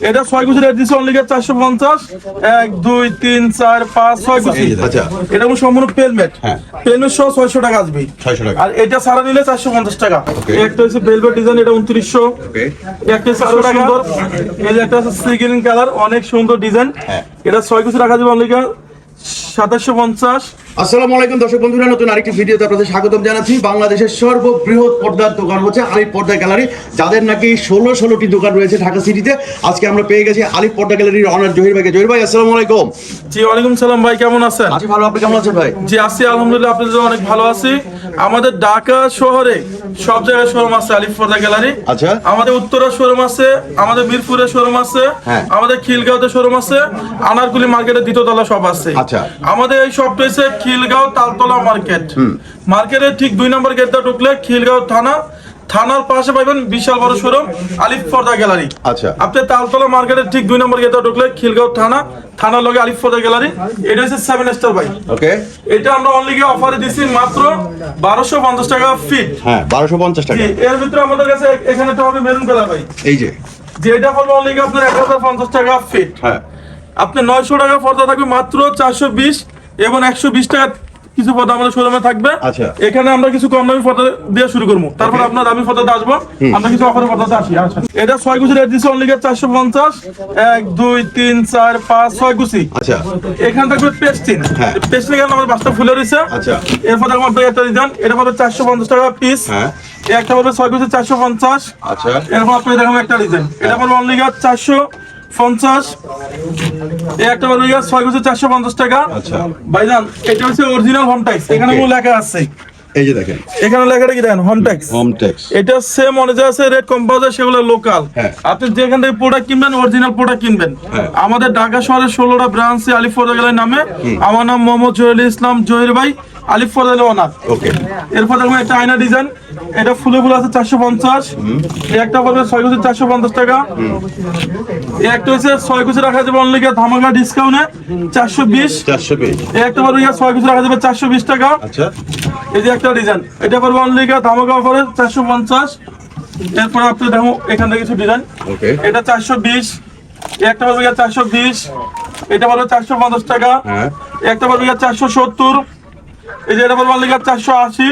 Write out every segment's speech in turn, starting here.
এটা ছয় কুচি রেট দিচ্ছে অনলি চারশো পঞ্চাশ। এক দুই তিন চার পাঁচ ছয় কুচি। আচ্ছা। এটা কোনো সম্পূর্ণ পেলমেট হ্যাঁ। পেলমেট সহ ছয়শো টাকা আসবে। 600 টাকা। আর এটা সারা নিলে চারশো পঞ্চাশ টাকা. একটা হচ্ছে ভেলভেট ডিজাইন এটা উনত্রিশশো। ওকে। একটা হচ্ছে টাকা এই একটা হচ্ছে সি গ্রিন কালার অনেক সুন্দর ডিজাইন হ্যাঁ। এটা ছয় কুচি রাখা যাবে অনলি সাতাশশো পঞ্চাশ। আসসালামু আলাইকুম দর্শক বন্ধুরা নতুন আরেকটি ভিডিওতে আপনাদের স্বাগতম জানাচ্ছি। বাংলাদেশের সর্ববৃহৎ পর্দার দোকান হচ্ছে আলিফ পর্দা গ্যালারি। যাদের নাকি ষোলো ষোলোটি দোকান রয়েছে ঢাকা সিটিতে। আজকে আমরা পেয়ে গেছি আলিফ পর্দা গ্যালারির অনার জহির ভাইকে। জহির ভাই আসসালামু আলাইকুম। জি ওয়ালাইকুম সালাম ভাই কেমন আছেন? আছি ভালো আপনি কেমন আছেন ভাই? জি আছি আলহামদুলিল্লাহ আপনাদের অনেক ভালো আছি। আমাদের ঢাকা শহরে সব জায়গায় শোরুম আছে আলিফ পর্দা গ্যালারি। আচ্ছা। আমাদের উত্তরা শোরুম আছে আমাদের মিরপুরে শোরুম আছে হ্যাঁ। আমাদের খিলগাঁওতে শোরুম আছে আনারকুলি মার্কেটের দ্বিতীয় তলা সব আছে। আচ্ছা। আমাদের এই শপটা হচ্ছে খিলগাঁও তালতলা মার্কেট মার্কেটের ঠিক দুই নম্বর গেটটা ঢুকলে খিলগাঁও থানা। থানার পাশে পাবেন বিশাল বড় শোরুম আলিফ পর্দা গ্যালারি আচ্ছা। আপনি তালতলা মার্কেটের ঠিক দুই নম্বর গেটটা ঢুকলে খিলগাঁও থানা থানার লগে আলিফ পর্দা গ্যালারি এটা হচ্ছে সেভেন স্টার বাইক ওকে এটা আমরা অনলি গিয়ে অফারে দিছি মাত্র বারোশো পঞ্চাশ টাকা ফিট হ্যাঁ বারোশো পঞ্চাশ টাকা। এর ভিতরে আমাদের কাছে এখানে তো হবে মেরুন কালার ভাই। এই যে। যে এটা হবে অনলি গিয়ে আপনার এক হাজার পঞ্চাশ টাকা ফিট হ্যাঁ। আপনি নয়শো টাকা পর্দা থাকবে মাত্র চারশো বিশ এবং একশো বিশ টাকা কিছু পর্দা আমাদের শোরুমে থাকবে। আচ্ছা। এখানে আমরা কিছু কম দামি পর্দা দিয়ে শুরু করব। তারপর আপনার দামি পর্দাতে আসব। আমরা কিছু অফারের পর্দাতে আসি আচ্ছা। এটা ছয় কুচি রেট দিচ্ছে অনলি চারশো পঞ্চাশ। এক দুই তিন চার পাঁচ ছয় কুচি। আচ্ছা। এখানে থাকবে পেস্টিন হ্যাঁ। পেস্টিন এখানে আমাদের বাসটা ফুলে রয়েছে। আচ্ছা। এরপর দেখো আপনাকে একটা দিন এটা পাবে চারশো পঞ্চাশ টাকা পিস হ্যাঁ। একটা পাবে ছয় পিসে চারশো পঞ্চাশ। আচ্ছা। এরপর আপনাকে দেখাবো একটা ডিজাইন এটা পাবে অনলি চারশো পঞ্চাশ। এই একটা পাবে গাছ ছয় পিসে চারশো পঞ্চাশ টাকা। আচ্ছা। ভাইজান এটা হচ্ছে অরিজিনাল হোম ট্যাক্স এখানে. কোনো লেখা আছে। এই যে দেখেন। এখানে লেখাটা কি দেখেন? হোম ট্যাক্স হোম ট্যাক্স এটা সেম অনুযায়ী আছে রেট কম্পাউজার সেগুলো লোকাল হ্যাঁ। আপনি যেখান থেকে প্রোডাক্ট কিনবেন অরিজিনাল প্রোডাক্ট কিনবেন। হ্যাঁ। আমাদের ঢাকা শহরের ষোলোটা ব্রাঞ্চে আলিফ গেলের নামে। আমার নাম মোহাম্মদ জহিরুল ইসলাম জহির ভাই আলিফ ফরদাল ওনার ওকে এরপর দেখুন একটা আয়না ডিজাইন এটা ফুলে ফুলে আছে চারশো পঞ্চাশ। একটা পড়বে ছয় কুচি চারশো পঞ্চাশ টাকা। একটা হচ্ছে ছয় কুচি রাখা যাবে অনলি ধামাকা ডিসকাউন্টে চারশো বিশ। চারশো এই একটা পড়বে ছয় কুচি রাখা যাবে চারশো বিশ টাকা। আচ্ছা। এই যে একটা ডিজাইন এটা করব অনলি ধামাকা অফারে চারশো পঞ্চাশ। এরপর আপনি দেখো এখান থেকে কিছু ডিজাইন ওকে এটা চারশো বিশ। একটা পারবে চারশো বিশ। এটা পারবে চারশো পঞ্চাশ টাকা। হ্যাঁ। একটা পারবে চারশো সত্তর। এই যে এটা পারবে অনলি চারশো আশি।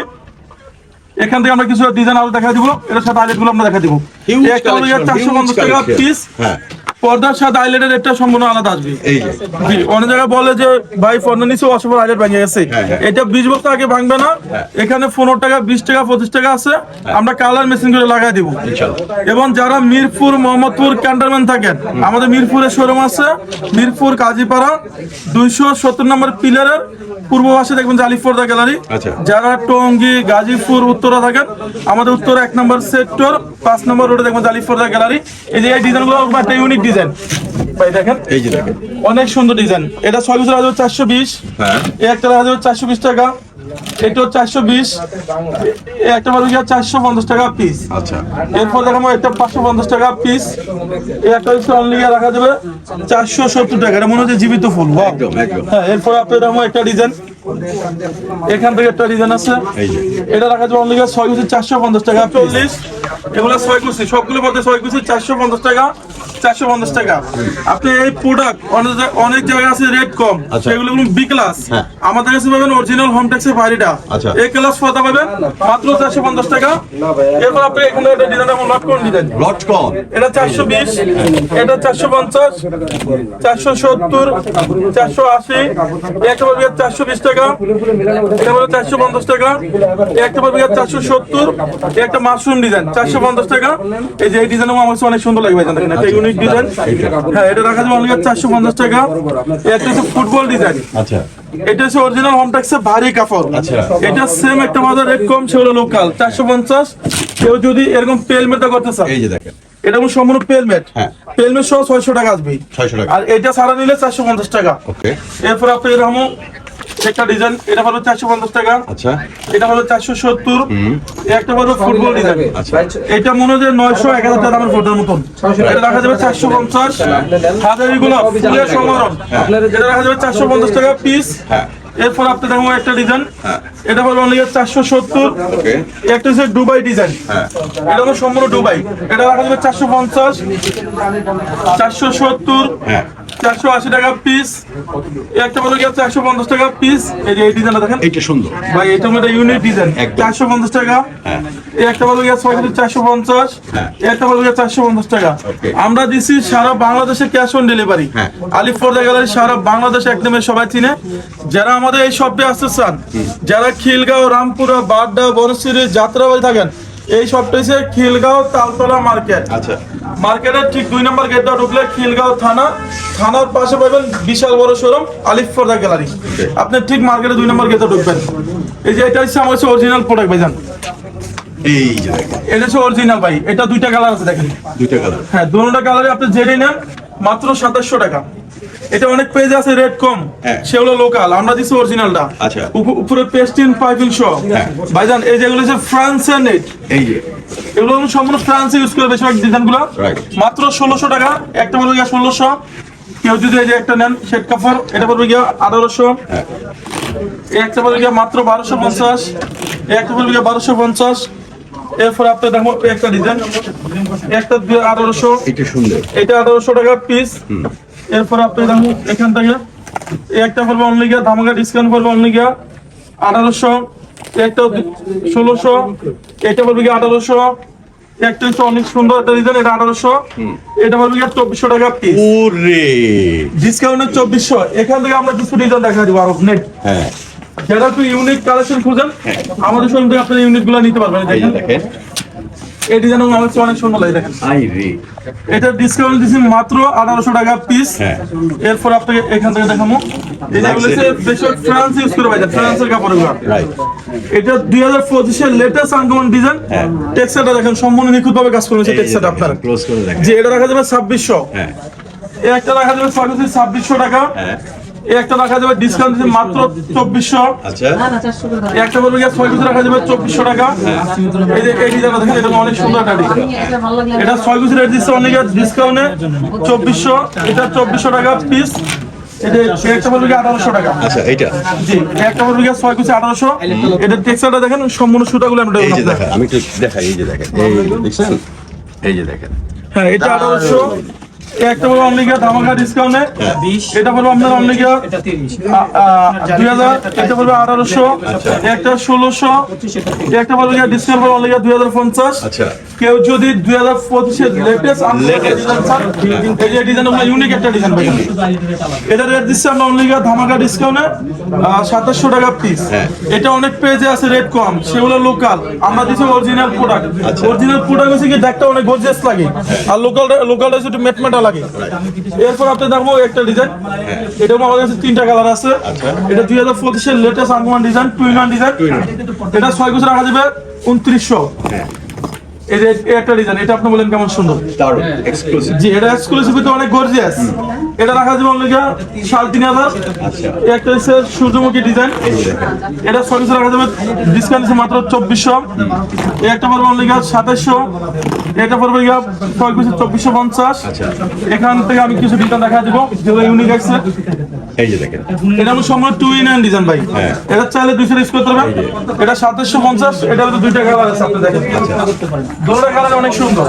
এখান থেকে আমরা কিছু ডিজাইন আরও দেখা দিব। এটার সাথে আইলেটগুলো আমরা দেখা দিব। একটা চারশো পঞ্চাশ টাকা পিস হ্যাঁ। পর্দার সাথে আইলেটের রেটটা সম্পূর্ণ আলাদা আসবে। জি অনেক জায়গায় বলে যে ভাই পণ্য নিচে অসফল হাইলাইট ভেঙে গেছে। হ্যাঁ, হ্যাঁ। এটা বিশ বছর আগে ভাঙবে না। এখানে পনেরো টাকা বিশ টাকা পঁচিশ টাকা আছে। আমরা কালার মেশিন করে লাগাই দিব। এবং যারা মিরপুর মোহাম্মদপুর ক্যান্টনমেন্ট থাকেন আমাদের মিরপুরের শোরুম আছে। মিরপুর কাজীপাড়া দুইশো সত্তর নম্বর পিলারের পূর্ব পাশে দেখবেন যে আলিফপর্দা গ্যালারি আচ্ছা। যারা টঙ্গী গাজীপুর উত্তরা থাকেন আমাদের উত্তর এক নম্বর সেক্টর পাঁচ নম্বর রোডে দেখবেন যে আলিফপর্দা গ্যালারি এই যে এই ডিজাইনগুলো একটা ইউনিক ডিজাইন ভাই দেখেন। এই যে দেখেন। অনেক সুন্দর ডিজাইন এটা ছয় বছর হাজার চারশো বিশ। হ্যাঁ। একটা হাজার চারশো বিশ টাকা। এটাও চারশো বিশ। একটা গিয়ে চারশো পঞ্চাশ টাকা পিস আচ্ছা। এরপর দেখাবো একটা পাঁচশো পঞ্চাশ টাকা পিস একটা অনলি রাখা যাবে। চারশো সত্তর টাকা। এটা মনে হচ্ছে জীবিত ফুল। হ্যাঁ এরপর আপনি দেখাবো একটা ডিজাইন এখান থেকে একটা ডিজাইন আছে। এটা রাখা যাবে অনলি ছয় কুচি চারশো পঞ্চাশ টাকা চল্লিশ। এগুলো ছয় কুচি সবগুলো মধ্যে ছয় কুচি চারশো পঞ্চাশ টাকা। চারশো পঞ্চাশ টাকা। আপনি এই প্রোডাক্ট অনেক জায়গায়- আছে রেট কম। আচ্ছা। সেগুলো বি ক্লাস। আমাদের কাছে পাবেন অরিজিনাল হোম ট্যাক্সের বাড়িটা। আচ্ছা। ক্লাস পদা পাবেন মাত্র চারশো পঞ্চাশ টাকা। এরপর আপনি এখানে একটা ডিজাইন এখন লট করে দিলেন লট কন এটা চারশো বিশ এটা চারশো পঞ্চাশ চারশো সত্তর চারশো আশি একটা পাবে চারশো বিশ টাকা। এটা পাবে চারশো পঞ্চাশ টাকা একটা পাবে চারশো সত্তর একটা মাশরুম ডিজাইন চারশো পঞ্চাশ টাকা। এই যে এই ডিজাইন আমার কাছে অনেক সুন্দর লাগবে জানেন দেখেন ইউনিক ডিজাইন হ্যাঁ এটা রাখা যাবে অনলি চারশো পঞ্চাশ টাকা। একটা হচ্ছে ফুটবল ডিজাইন আচ্ছা। এটা হচ্ছে অরিজিনাল হোম ভারী কাপড়। আচ্ছা। এটা সেম একটা বাজার রেট কম সেগুলো লোকাল চারশো পঞ্চাশ কেউ যদি এরকম পেল মেটা করতে চান এই যে দেখেন। এটা কোনো সম্পূর্ণ পেলমেট হ্যাঁ। পেলমেট সহ ছয়শো টাকা আসবে। 600 টাকা। আর এটা সারা নিলে চারশো পঞ্চাশ টাকা। এরপর আপনি এরকম একটা ডিজাইন এটা হলো চারশো পঞ্চাশ টাকা। আচ্ছা। এটা হলো চারশো সত্তর। একটা হলো ফুটবল ডিজাইন আচ্ছা। এটা মনে হয় নয়শো এক হাজার টাকা দামের ফোটার মতন এটা রাখা যাবে চারশো পঞ্চাশ। হাজারি গুলো ফুলের সমারণ এটা রাখা যাবে চারশো পঞ্চাশ টাকা পিস হ্যাঁ। এরপর আপনি দেখো একটা ডিজাইন হ্যাঁ। এটা হলো অনলি চারশো সত্তর। ওকে। একটা হচ্ছে দুবাই ডিজাইন হ্যাঁ। এটা হলো সম্পূর্ণ দুবাই। এটা রাখা যাবে চারশো পঞ্চাশ। চারশো সত্তর। হ্যাঁ। চারশো আশি টাকা পিস একটা বলে গিয়ে চারশো পঞ্চাশ টাকা পিস এই যে এই ডিজাইনটা দেখেন। এইটা সুন্দর। ভাই এটা একটা ইউনিক ডিজাইন। চারশো পঞ্চাশ টাকা। হ্যাঁ। এই একটা বলে গিয়ে ছয় চারশো পঞ্চাশ। হ্যাঁ। একটা বলে গিয়ে চারশো পঞ্চাশ টাকা। আমরা দিচ্ছি সারা বাংলাদেশে ক্যাশ অন ডেলিভারি। আলিফ পর্দা গ্যালারি সারা বাংলাদেশে একদম সবাই চিনে। যারা আমাদের এই শপে আসতে চান যারা খিলগাঁও রামপুরা বাড্ডা বনশ্রী যাত্রাবাড়ি থাকেন এই শপটা হচ্ছে খিলগাঁও তালতলা মার্কেট। আচ্ছা। মার্কেটের ঠিক দুই নম্বর গেটটা ঢুকলে খিলগাঁও থানা। থানার পাশে পাবেন বিশাল বড় শোরুম আলিফ ফর্দা গ্যালারি। আপনি ঠিক মার্কেটে দুই নম্বর গেটে ঢুকবেন। এই যে এটা হচ্ছে আমার হচ্ছে অরিজিনাল প্রোডাক্ট ভাইজান। এই এটা হচ্ছে অরিজিনাল ভাই এটা দুইটা কালার আছে দেখেন। দুইটা কালার হ্যাঁ দুটোটা কালারে আপনি যেটাই নেন মাত্র সাতাশশো টাকা। এটা অনেক পেজ আছে রেট কম। হ্যাঁ। সেগুলো লোকাল আমরা দিচ্ছি অরিজিনালটা আচ্ছা। উপরে পেস্টিন পাইপিং হ্যাঁ। ভাইজান এই যেগুলো হচ্ছে ফ্রান্সের নেট এই যে। এগুলো সম্পূর্ণ ফ্রান্সে ইউজ করে বেশিরভাগ ডিজাইনগুলো Right. মাত্র ষোলোশো টাকা একটা পড়বে গিয়া ষোলোশো। কেউ যদি এই যে একটা নেন শেড কাপড় এটা পড়বে গিয়া আঠারোশো। হ্যাঁ। একটা পড়বে গিয়া মাত্র বারোশো পঞ্চাশ। একটা পড়বে গিয়া বারোশো পঞ্চাশ। এরপর আপনার দেখো একটা ডিজাইন একটা আঠারোশো। এইটা সুন্দর। এটা আঠারোশো টাকা পিস এরপর আপনি দেখুন এখান থেকে একটা পড়বে অনলি গিয়া ধামাকা ডিসকাউন্ট পড়বে অনলি গিয়া আঠারোশো একটা ষোলোশো এটা পড়বে গিয়া আঠারোশো একটা হচ্ছে অনেক সুন্দর একটা ডিজাইন এটা আঠারোশো এটা পড়বে গিয়া চব্বিশশো টাকা পিস ওরে! ডিসকাউন্টের চব্বিশশো। এখান থেকে আমরা কিছু ডিজাইন দেখা দিব আরও নেট হ্যাঁ। যারা একটু ইউনিক কালেকশন খুঁজেন আমাদের শোরুম থেকে আপনার ইউনিটগুলো নিতে পারবেন দেখেন। এই ডিজাইন আমার অনেক সুন্দর লাগে দেখেন। আই রে। এটা ডিসকাউন্ট দিচ্ছি মাত্র আঠারোশো টাকা পিস হ্যাঁ। এরপর আপনাকে এখান থেকে দেখাবো। এটা বলেছে it. ফ্রান্স ইউজ করে ভাই ফ্রান্সের কাপড় এগুলো এটা দুই হাজার পঁচিশের লেটেস্ট আনকমন ডিজাইন হ্যাঁ। দেখেন সম্পূর্ণ কাজ করেছে আপনার। ক্লোজ করে দেখেন। যে এটা রাখা যাবে ছাব্বিশশো। হ্যাঁ। একটা রাখা যাবে ছয় কেজি ছাব্বিশশো টাকা। হ্যাঁ। এই একটা রাখা যাবে ডিসকাউন্ট দিচ্ছে মাত্র চব্বিশশো। আচ্ছা। একটা বলবে গিয়ে ছয় কেজি রাখা যাবে চব্বিশশো টাকা। এই যে এই ডিজাইনটা দেখেন এটা অনেক সুন্দর একটা ডিজাইন এটা ছয় কেজি রেট দিচ্ছে অনেক ডিসকাউন্টে চব্বিশশো এটা চব্বিশশো টাকা পিস এটা এই একটা বলবে আঠারোশো টাকা। আচ্ছা দেখেন সম্পূর্ণ সুতাগুলো আমরা যে দেখেন আমি একটু দেখাই এই যে দেখেন। এই দেখছেন এই যে দেখেন। হ্যাঁ এটা আঠারোশো। একটা গিয়া ধামাকা ডিসকাউন্টে এটা আপনার গিয়া দুই হাজার আঠারোশো একটা ষোলোশো একটা বলব গিয়া ডিসকাউন্ট বলব অনলি দুই হাজার পঞ্চাশ। আচ্ছা। কেউ যদি দুই হাজার পঁচিশের লেটেস্ট এই ডিজাইন আমরা ইউনিক একটা ডিজাইন পাই এটা রেট দিচ্ছে আমরা অনলি গিয়া ধামাকা ডিসকাউন্টে সাতাশশো টাকা পিস হ্যাঁ। এটা অনেক পেজে আছে রেট কম। সেগুলো লোকাল আমরা দিচ্ছি অরিজিনাল প্রোডাক্ট আচ্ছা। অরিজিনাল প্রোডাক্ট হচ্ছে কি দেখতে অনেক গর্জিয়াস লাগে। আর লোকাল লোকালটা হচ্ছে একটু মেটমেটা লাগে। এরপর আপনি দেখব একটা ডিজাইন এটা আমাদের কাছে তিনটা কালার আছে। আচ্ছা। এটা দুই হাজার পঁচিশের latest uncommon design twin one design এটা ছয় বছর রাখা যাবে উনত্রিশশো। হ্যাঁ। এই যে একটা ডিজাইন এটা আপনি বলেন কেমন সুন্দর? দারুণ এক্সক্লুসিভ জি এটা এক্সক্লুসিভ তো অনেক গর্জিয়াস এটা রাখা যাবে অনলি সাড়ে তিন হাজার। আচ্ছা। একটা হচ্ছে সূর্যমুখী ডিজাইন এটা ছয় রাখা যাবে ডিসকাউন্ট আছে মাত্র চব্বিশশো। একটা পড়বে অনলি সাতাশশো এটা পড়বে ছয় বছর চব্বিশশো পঞ্চাশ। আচ্ছা। এখান থেকে আমি কিছু ডিজাইন দেখা দিব। যেগুলো ইউনিক আছে। এই যে দেখেন। এটা আমার সম্পূর্ণ টু ইন ডিজাইন ভাই। হ্যাঁ। এটা চাইলে দুইশো ইউজ করতে পারবেন। এটা সাতাশশো পঞ্চাশ এটা হচ্ছে দুইটা কালার আছে আপনি দেখেন। দুটো কালার অনেক সুন্দর।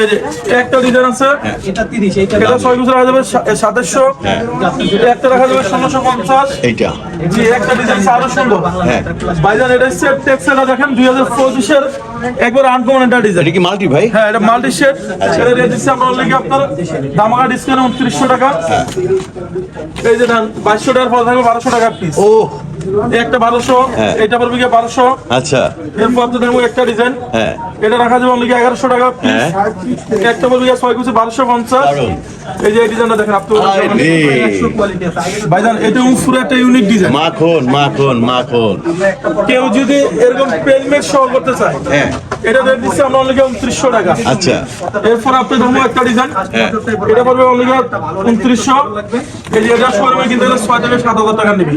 এই যে একটা ডিজাইন আছে। এটা ছয় বছর রাখা যাবে সাতাশশো। একটা রাখা যাবে ষোলোশো পঞ্চাশ। এইটা। জি একটা ডিজাইন আরও সুন্দর। হ্যাঁ। ভাইজান এটা সেট টেক্সটা দেখেন দুই হাজার একবার আনকমন একটা ডিজাইন এটা কি মাল্টি ভাই? হ্যাঁ এটা মাল্টি শেড এটা রেট দিচ্ছে আমরা অলরেডি আপনার দামাকা ডিসকাউন্ট উনত্রিশশো টাকা। এই যে ধান বাইশশো টাকার পর থাকবে বারোশো টাকা পিস ও একটা বারোশো। এটা পড়বে গিয়ে বারোশো। আচ্ছা। এরপর আপনি দেখব একটা ডিজাইন হ্যাঁ। এটা রাখা যাবে অনলি এগারোশো টাকা হ্যাঁ। একটা বলবি ছয় কুচি বারোশো পঞ্চাশ। এই যে ডিজাইনটা দেখেন আপনি ভাইজান এটা পুরো একটা ইউনিক ডিজাইন মাখন মাখন মাখন। কেউ যদি এরকম পেলমেট সহ করতে চায় হ্যাঁ। এটা রেট দিচ্ছে আমরা অনলি উনত্রিশশো টাকা। আচ্ছা। এরপর আপনি দেখব একটা ডিজাইন হ্যাঁ। এটা পড়বে অনলি উনত্রিশশো। এই যে এটা শোরুমে কিন্তু এটা ছয় থেকে সাত হাজার টাকা নিবি।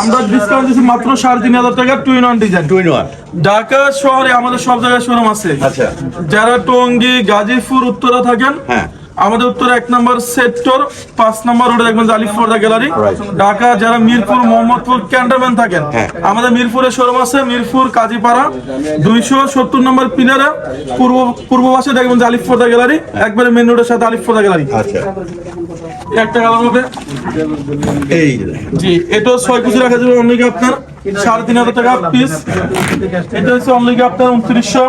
আমরা ডিসকাউন্ট দিচ্ছি মাত্র সাড়ে তিন হাজার টাকা two in one design two in one Dhaka শহরে আমাদের সব জায়গায় শোরুম আছে। আচ্ছা। যারা টঙ্গী গাজীপুর উত্তরা থাকেন হ্যাঁ। আমাদের উত্তর এক নম্বর সেক্টর পাঁচ নম্বর রোডে দেখবেন আলিফ গ্যালারি ঢাকা যারা মিরপুর মোহাম্মদপুর ক্যান্টনমেন্ট থাকেন হ্যাঁ। আমাদের মিরপুরের শোরুম আছে মিরপুর কাজীপাড়া দুইশো সত্তর নম্বর পিলারে পূর্ব পূর্ব পাশে দেখবেন আলিফ গ্যালারি একবারে মেন রোডের সাথে আলিফ পর্দা গ্যালারি আচ্ছা। একটা কালার হবে এই জি এটা ছয় কুচি রাখা যাবে অনলি আপনার সাড়ে তিন হাজার টাকা পিস এটা হচ্ছে অনলি আপনার উনত্রিশশো।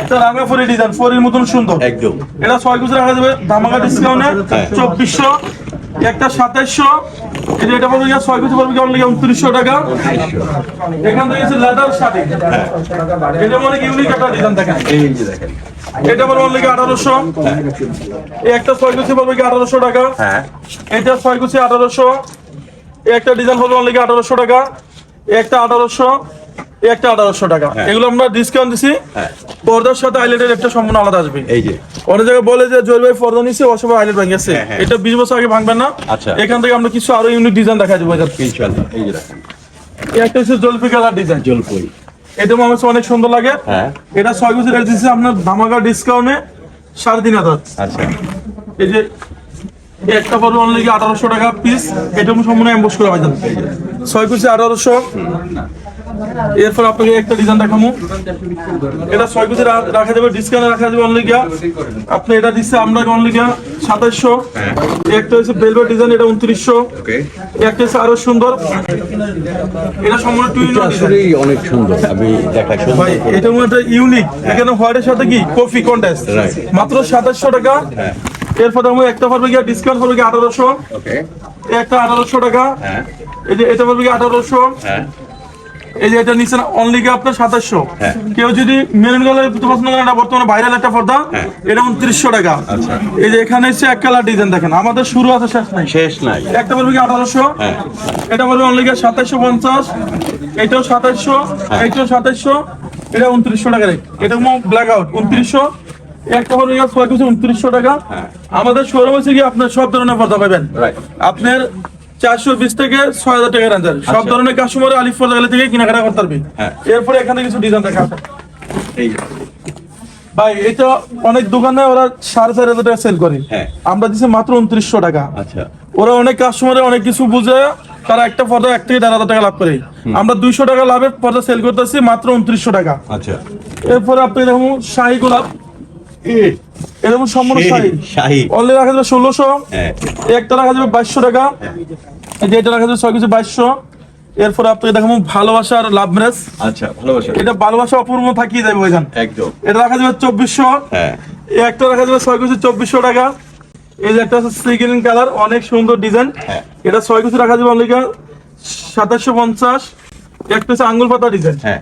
একটা রাঙা ফরি ডিজাইন ফরির মতন সুন্দর। একদম। এটা ছয় রাখা যাবে ধামাকা ডিসকাউন্টে হ্যাঁ। চব্বিশশো। একটা সাতাইশশো এটা এটা গিয়ে ছয় কুচি পড়বে অনলি উনত্রিশশো টাকা। এখান থেকে লেদার শাড়ি। এটা মানে ইউনিক একটা ডিজাইন দেখেন। এটা পড়বে অনলি আঠারোশো। একটা ছয় কুচি পড়বে কি আঠারোশো টাকা। হ্যাঁ। এটা ছয় কুচি আঠারোশো। একটা ডিজাইন হলো অনলি আঠারোশো টাকা। একটা আঠারোশো। একটা আঠারোশো টাকা। এগুলো আমরা ডিসকাউন্ট দিছি। হ্যাঁ। পর্দার সাথে আইলেটের একটা সম্পূর্ণ আলাদা আসবে। এই যে। অনেক জায়গায় বলে যে জয়েল ভাই পর্দা নিচ্ছে অসবাই আইলেট ভেঙেছে হ্যাঁ, হ্যাঁ। এটা বিশ বছর আগে ভাঙবেন না। আচ্ছা। এখান থেকে আমরা কিছু আরও ইউনিক ডিজাইন দেখা যাব এটার এই যে একটা হচ্ছে জলপি কালার ডিজাইন জলপই এটা আমার অনেক সুন্দর লাগে। হ্যাঁ। এটা ছয় বছর দিচ্ছে আপনার ধামাকা ডিসকাউন্টে সাড়ে তিন হাজার। আচ্ছা। এই যে একটা পড়বে অনলি আঠারোশো টাকা পিস এটা সম্পূর্ণ এম্বোস করে পাইছেন ছয় কুচি আঠারোশো। এরপর আপনাকে একটা ডিজাইন দেখাবো এটা ছয় কুচি রাখা যাবে ডিসকাউন্ট রাখা যাবে অনলি গিয়া। আপনি এটা দিচ্ছে আমরা অনলি গিয়া সাতাইশশো। একটা হচ্ছে বেলভেট ডিজাইন এটা উনত্রিশশো। ওকে একটা হচ্ছে আরও সুন্দর। এটা সম্পূর্ণ টুইন অনেক সুন্দর আমি দেখা ভাই এটা মধ্যে ইউনিক এখানে হোয়াইটের সাথে কি? কফি কন্টেস্ট মাত্র সাতাশশো টাকা। হ্যাঁ। এরপর আমি একটা পড়বে গিয়ে ডিসকাউন্ট পড়বে গিয়ে আঠারোশো। একটা আঠারোশো টাকা। হ্যাঁ। এই যে এটা পড়বে গিয়ে আঠারোশো। হ্যাঁ। এই যে এটা নিচে অনলি গিয়ে আপনার সাতাশশো। হ্যাঁ। কেউ যদি মেরুন কালার পছন্দ করেন এটা বর্তমানে ভাইরাল একটা পর্দা। এটা উনত্রিশশো টাকা। আচ্ছা। এই যে এখানে এসে এক কালার ডিজাইন দেখেন আমাদের শুরু আছে শেষ নাই। শেষ নাই। একটা পড়বে গিয়ে আঠারোশো। এটা পড়বে অনলি গিয়ে সাতাশশো পঞ্চাশ। এটাও সাতাশশো এইটাও সাতাশশো। এটা উনত্রিশশো টাকা রেট। এটা ব্ল্যাক আউট উনত্রিশশো। একটা পড়বে গিয়ে ছয় কিছু উনত্রিশশো টাকা। আমাদের শোরুম হচ্ছে গিয়ে আপনার সব ধরনের পর্দা পাবেন। আপনার চারশো বিশ থেকে ছয় হাজার টাকা রেঞ্জের সব ধরনের কাস্টমার আলিফ পর্দা গেলে থেকে কেনাকাটা করতে পারবে। হ্যাঁ। এরপরে এখানে কিছু ডিজাইন দেখা এই ভাই এটা অনেক দোকানে ওরা সাড়ে চার হাজার টাকা সেল করে। হ্যাঁ। আমরা দিচ্ছি মাত্র উনত্রিশশো টাকা। আচ্ছা। ওরা অনেক কাস্টমারে অনেক কিছু বুঝে তারা একটা পর্দা এক থেকে দেড় হাজার টাকা লাভ করে। আমরা দুইশো টাকা লাভের পর্দা সেল করতেছি মাত্র উনত্রিশশো টাকা। আচ্ছা। এরপরে আপনি দেখুন শাহী গোলাপ। এরকম সম্পূর্ণ শাহী। শাহী। অনলি রাখা যাবে ষোলোশো। হ্যাঁ। একটা রাখা যাবে বাইশশো টাকা। এটা রাখা যাবে ছয় কিছু বাইশশো। এরপরে আপনাকে দেখাবো ভালোবাসার লাভ ম্যারেজ আচ্ছা ভালোবাসা। এটা ভালোবাসা অপূর্ব থাকিয়ে যাবে ওইখান একদম। এটা রাখা যাবে চব্বিশশো। হ্যাঁ। একটা রাখা যাবে ছয় কুচি চব্বিশশো টাকা। এই যে একটা সি গ্রিন কালার অনেক সুন্দর ডিজাইন হ্যাঁ। এটা ছয় কিছু রাখা যাবে অনলিকা সাতাশশো পঞ্চাশ। একটা হচ্ছে আঙ্গুল পাতা ডিজাইন হ্যাঁ।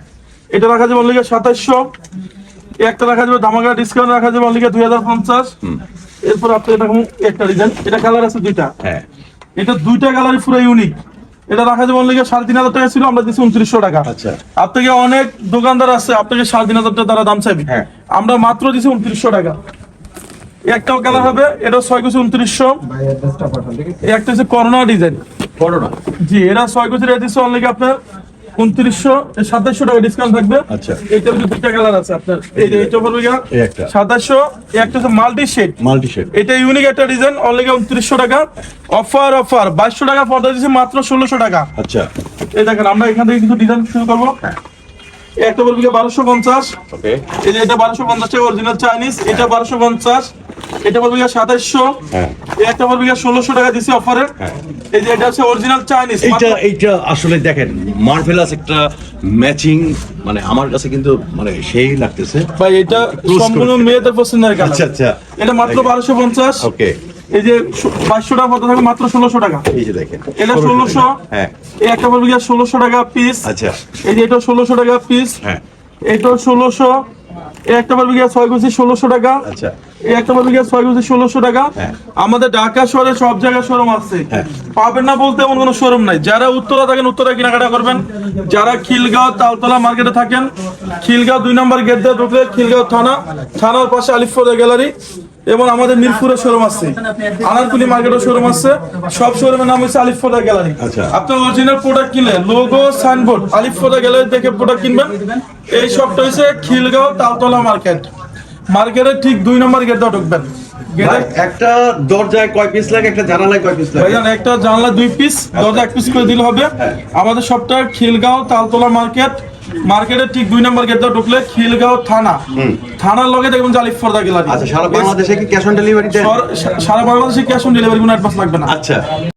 এটা রাখা যাবে অনলিকা সাতাশশো। একটা রাখা যাবে ধামাকা ডিসকাউন্ট রাখা যাবে অনলিকা দুই হাজার পঞ্চাশ। এরপর আপনি এটা একটা ডিজাইন এটা কালার আছে দুইটা। হ্যাঁ। এটা দুইটা কালারই পুরো ইউনিক এটা রাখা যাবে অনলিকা সাড়ে তিন হাজার টাকা ছিল আমরা দিচ্ছি উনত্রিশশো টাকা। আচ্ছা। আপনাকে অনেক দোকানদার আছে আপনাকে সাড়ে তিন হাজার টাকা তারা দাম চাইবে। হ্যাঁ। আমরা মাত্র দিচ্ছি উনত্রিশশো টাকা। একটাও কালার হবে এটা ছয় কুচি উনত্রিশশো। একটা হচ্ছে করোনা ডিজাইন বড় না জি এটা ছয় কুচি রেট দিচ্ছে অনলি আপনার। উনত্রিশশো সাতাশশো টাকা ডিসকাউন্ট থাকবে। আচ্ছা। এইটার ভিতরে দুইটা কালার আছে আপনার। এই এইটা পড়বে একটা। সাতাশশো একটা হচ্ছে মাল্টি শেড মাল্টি শেড এটা ইউনিক একটা ডিজাইন অনলি উনত্রিশশো টাকা। অফার অফার বাইশশো টাকা পর্দা দিচ্ছে মাত্র ষোলোশো টাকা। আচ্ছা। এই দেখেন আমরা এখান থেকে কিছু ডিজাইন শুরু করব। একটা বলবি বারোশো পঞ্চাশ। এই যে এটা বারোশো পঞ্চাশ টাকা অরিজিনাল চাইনিজ এটা বারোশো পঞ্চাশ। এটা সাতাইশশো। হ্যাঁ। বলবি ষোলোশো টাকা দিছি অফারে এই যে এটা হচ্ছে অরিজিনাল চাইনিজ এইটা আসলে দেখেন মার্ভেলাস একটা ম্যাচিং মানে আমার কাছে কিন্তু মানে সেই লাগতেছে। ভাই এটা সম্পূর্ণ মেয়েদের পছন্দের কালার আচ্ছা আচ্ছা। এটা মাত্র বারোশো পঞ্চাশ। ওকে। এই যে বাইশশো টাকা পর্দা থাকবে মাত্র ষোলোশো টাকা। এই যে দেখেন। এটা ষোলোশো হ্যাঁ। এই একটা বলবি ষোলোশো টাকা পিস আচ্ছা। এই যে এটা ষোলোশো টাকা পিস হ্যাঁ। এটাও ষোলোশো। একটা পারবে গিয়া ছয় কুচি ষোলোশো টাকা। আচ্ছা। একটা পারবে গিয়া ছয় ষোলোশো টাকা। হ্যাঁ। আমাদের ঢাকা শহরে সব জায়গায় শোরুম আছে। হ্যাঁ। পাবেন না বলতে এমন কোনো শোরুম নাই। যারা উত্তরা থাকেন উত্তরা কেনাকাটা করবেন। যারা খিলগাঁও তালতলা মার্কেটে থাকেন খিলগাঁও দুই নম্বর গেট দিয়ে ঢুকলে খিলগাঁও থানা থানার পাশে আলিফপুরের গ্যালারি। এবং আমাদের মিরপুরের শোরুম আছে আনারকুলি মার্কেটের শোরুম আছে সব শোরুমের নাম হচ্ছে আলিফপুরা গ্যালারি আচ্ছা। আপনি অরিজিনাল প্রোডাক্ট কিনলে লোগো সাইনবোর্ড আলিফপুরা গ্যালারি দেখে প্রোডাক্ট কিনবেন। এই শপটা হচ্ছে খিলগাঁও তালতলা মার্কেট মার্কেটের ঠিক দুই নম্বর গেট দিয়ে ঢুকবেন একটা দরজায় কয় পিস লাগে একটা জানালায় কয় পিস লাগে? একটা জানলা দুই পিস দরজা এক পিস করে দিলে হবে। আমাদের সবটা খিলগাঁও তালতলা মার্কেট মার্কেটের ঠিক দুই নম্বর গেট দিয়ে ঢুকলে খিলগাঁও থানা। থানার লগে দেখবেন জালিফ ফর্দা গেলা আচ্ছা সারা বাংলাদেশে কি ক্যাশ অন ডেলিভারি সারা বাংলাদেশে ক্যাশ অন ডেলিভারি কোনো অ্যাডভান্স লাগবে না। আচ্ছা।